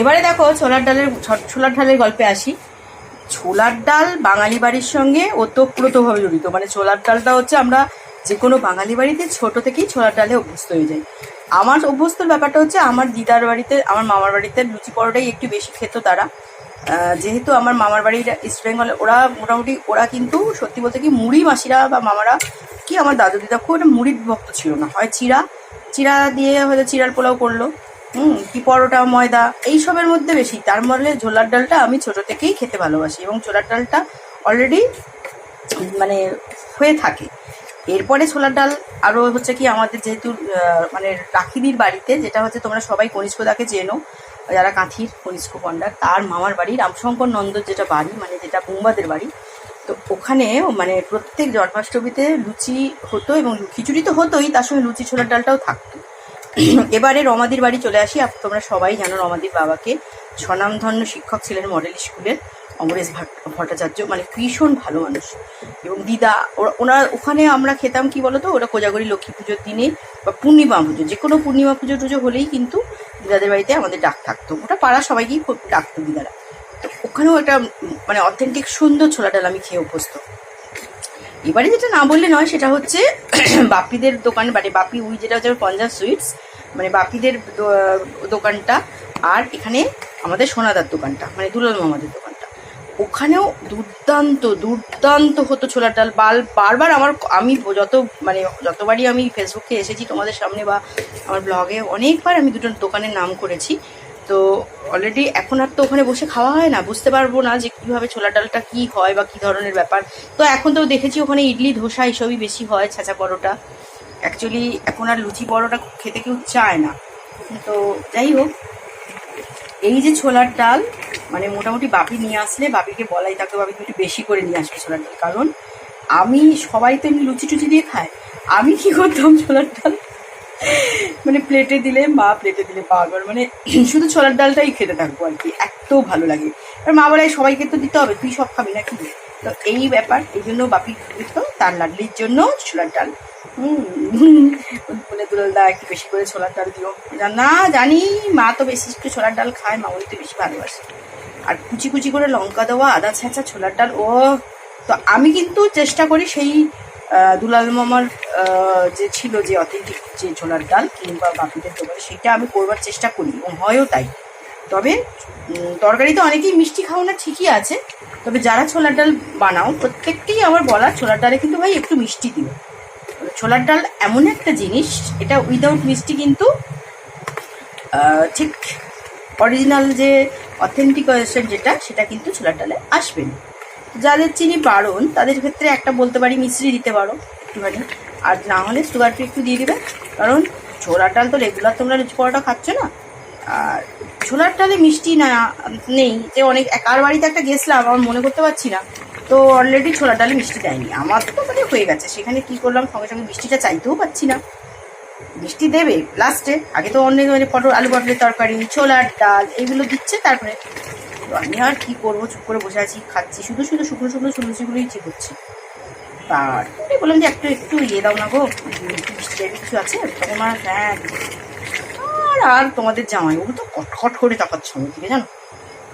এবারে দেখো ছোলার ডালের ছোলার ডালের গল্পে আসি। ছোলার ডাল বাঙালি বাড়ির সঙ্গে ওতপ্রোতভাবে জড়িত। মানে ছোলার ডালটা হচ্ছে আমরা যে কোনো বাঙালি বাড়িতে ছোট থেকেই ছোলার ডালে অভ্যস্ত হয়ে যাই। আমার অভ্যস্তর ব্যাপারটা হচ্ছে আমার দিদার বাড়িতে, আমার মামার বাড়িতে লুচি পরোটাই একটু বেশি খেত তারা। যেহেতু আমার মামার বাড়ির ইস্ট বেঙ্গলে ওরা মোটামুটি, ওরা কিন্তু সত্যি বলতে কি মুড়ি মাসিরা বা মামারা কি আমার দাদু দিদা খুব একটা মুড়ির ভক্ত ছিল না। হয় চিরা চিরা দিয়ে হয়তো চিরার পোলাও করল। হুম, কি পরোটা, ময়দা, এইসবের মধ্যে বেশি। তার মধ্যে ছোলার ডালটা আমি ছোট থেকেই খেতে ভালোবাসি এবং ছোলার ডালটা অলরেডি মানে হয়ে থাকে। এরপরে ছোলার ডাল আরও হচ্ছে কি আমাদের যেহেতু মানে রাখিদির বাড়িতে, যেটা হচ্ছে তোমরা সবাই কনিষ্কদাকে চেনো, যারা কাঁথির কনিষ্ক পণ্ডার, তার মামার বাড়ি, রামশঙ্কর নন্দর যেটা বাড়ি মানে যেটা বোম্বাদের বাড়ি। তো ওখানে মানে প্রত্যেক জন্মাষ্টমীতে লুচি হতো এবং খিচুড়ি তো হতোই, তার সঙ্গে লুচি, ছোলার ডালটাও থাকতো। এবারে রমাদির বাড়ি চলে আসি। তোমরা সবাই জানো রমাদির বাবাকে। স্বনামধন্য শিক্ষক ছিলেন মডেল স্কুলের অমরেশ ভাট- ভট্টাচার্য। মানে ভীষণ ভালো মানুষ। এবং দিদা ওনার ওখানে আমরা খেতাম কি বলতো? ওরা কোজাগরি লক্ষ্মী পুজোর দিনে বা পূর্ণিমা পুজো। যে কোনো পূর্ণিমা পুজো টুজো হলেই কিন্তু দিদাদের বাড়িতে আমাদের ডাক থাকতো। ওটা পাড়া সবাইকেই খুব ডাকতো দিদারা। তো ওখানেও একটা মানে অথেন্টিক সুন্দর ছোলা ডাল আমি খেয়ে অভ্যস্ত। এবারে যেটা না বললে নয়, সেটা হচ্ছে বাপিদের দোকান মানে বাপি উই যেটা হচ্ছে পঞ্জাব সুইটস মানে বাপিদের দোকানটা আর এখানে আমাদের সোনাদার দোকানটা মানে দুলাল মামাদের দোকানটা। ওখানেও দুর্দান্ত দুর্দান্ত হতো ছোলার ডাল। বাল, বারবার আমার আমি যত মানে যতবারই আমি ফেসবুকে এসেছি তোমাদের সামনে বা আমার ব্লগে অনেকবার আমি দুটো দোকানের নাম করেছি। তো অলরেডি এখন আর তো ওখানে বসে খাওয়া হয় না। বুঝতে পারব না যে কীভাবে ছোলা ডালটা কী হয় বা কী ধরনের ব্যাপার। তো এখন তো দেখেছি ওখানে ইডলি, ধোসা এসবই বেশি হয়, ছাঁচা পরোটা। অ্যাকচুয়ালি এখন আর লুচি পরোটা খেতে কেউ চায় না। তো যাই হোক, এই যে ছোলার ডাল মানে মোটামুটি বাপি নিয়ে আসলে, বাপিকে বলাই তাকে বাপিকে একটু বেশি করে নিয়ে আসবে ছোলার ডাল। কারণ আমি, সবাই তো এমনি লুচি টুচি দিয়ে খায়। আমি কি করতাম ছোলার ডাল? মানে প্লেটে দিলে মা প্লেটে দিলে বারবার মানে শুধু ছোলার ডালটাই খেতে থাকব আর কি, এত ভালো লাগে। আর মা বলে সবাইকে তো দিতে হবে, তুই সব খাবি না কি তো এই ব্যাপার, এই জন্য বাপি দিত তার লাডলির জন্য ছোলার ডাল। বলে দুলালদা একটু বেশি করে ছোলার ডাল দিও। না, জানি, মা তো বেশি একটু ছোলার ডাল খায়, মা তো বেশি ভালোবাসে। আর কুচি কুচি করে লঙ্কা দেওয়া, আদা ছেঁচা ছোলার ডাল, ও, তো আমি কিন্তু চেষ্টা করি সেই দুলাল মামার যে ছিল যে অথেন্টিক যে ছোলার ডাল কিংবা বাপিদের দোকানে, সেটা আমি করবার চেষ্টা করি, এবং হয়ও তাই। তবে তরকারিতে অনেকেই মিষ্টি খাও না, ঠিকই আছে। তবে যারা ছোলার ডাল বানাও, প্রত্যেককেই আমার বলা ছোলার ডালে কিন্তু ভাই একটু মিষ্টি দিও। ছোলার ডাল এমন একটা জিনিস, এটা উইদাউট মিষ্টি কিন্তু ঠিক অরিজিনাল যে অথেন্টিক যেটা, সেটা কিন্তু ছোলার ডালে আসবে না। যাদের চিনি বারণ তাদের ক্ষেত্রে একটা বলতে পারি, মিশ্রি দিতে পারো একটুখানি। আর না হলে সুগার ফ্রি একটু দিয়ে দেবে, কারণ ছোলার ডাল তো রেগুলার তোমরা লুচি পরোটা খাচ্ছ না। আর ছোলার ডালে মিষ্টি না, নেই, যে অনেক, কার বাড়িতে একটা গেছিলাম, আমার মনে করতে পারছি না। তো অলরেডি ছোলার ডালে মিষ্টি দেয়নি। আমার তো মানে হয়ে গেছে। সেখানে কি করলাম? সঙ্গে সঙ্গে মিষ্টিটা চাইতেও পাচ্ছি না। মিষ্টি দেবে লাস্টে আগে তো অনেক মানে পটল, আলু পটলের তরকারি, ছোলার ডাল এইগুলো দিচ্ছে, তারপরে আমি আর কি করব? চুপ করে বসে আছি, খাচ্ছি। শুধু শুধু শুকনো শুকনো সুলুচিগুলোই ঠিক হচ্ছে তারপরে বললাম যে একটু একটু ইয়ে দাও না গো, মিষ্টি কিছু আছে? তখন আমার হ্যাঁ আর আর তোমাদের জামাই, ওগুলো তো কটখট করে তাকাচ্ছে আমার দিকে, জানো?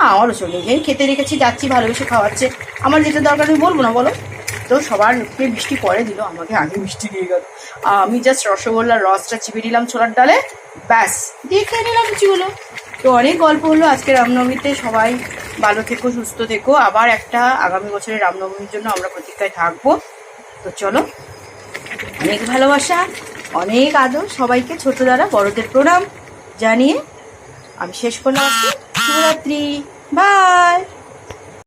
আমারও চলে, এই খেতে রেখেছি, যাচ্ছি, ভালোবেসে খাওয়াচ্ছে। আমার যেটা দরকার আমি বলব না, বলো? তো সবার মুখে মিষ্টি পরে দিল, আমাকে আগে মিষ্টি দিয়ে গেল। আমি জাস্ট রসগোল্লার রসটা চিপে নিলাম ছোলার ডালে, ব্যাস, দিয়ে খেয়ে নিলাম লুচিগুলো তো অনেক গল্প হলো আজকে রামনবমীতে, সবাই ভালো থেকো, সুস্থ থেকো। আবার একটা আগামী বছরের রামনবমীর জন্য আমরা প্রতীক্ষায় থাকব। তো চলো, অনেক ভালোবাসা, অনেক আদর, সবাইকে ছোট দ্বারা বড়দের প্রণাম জানিয়ে আমি শেষ করলাম আজকে। শুভরাত্রি বাই।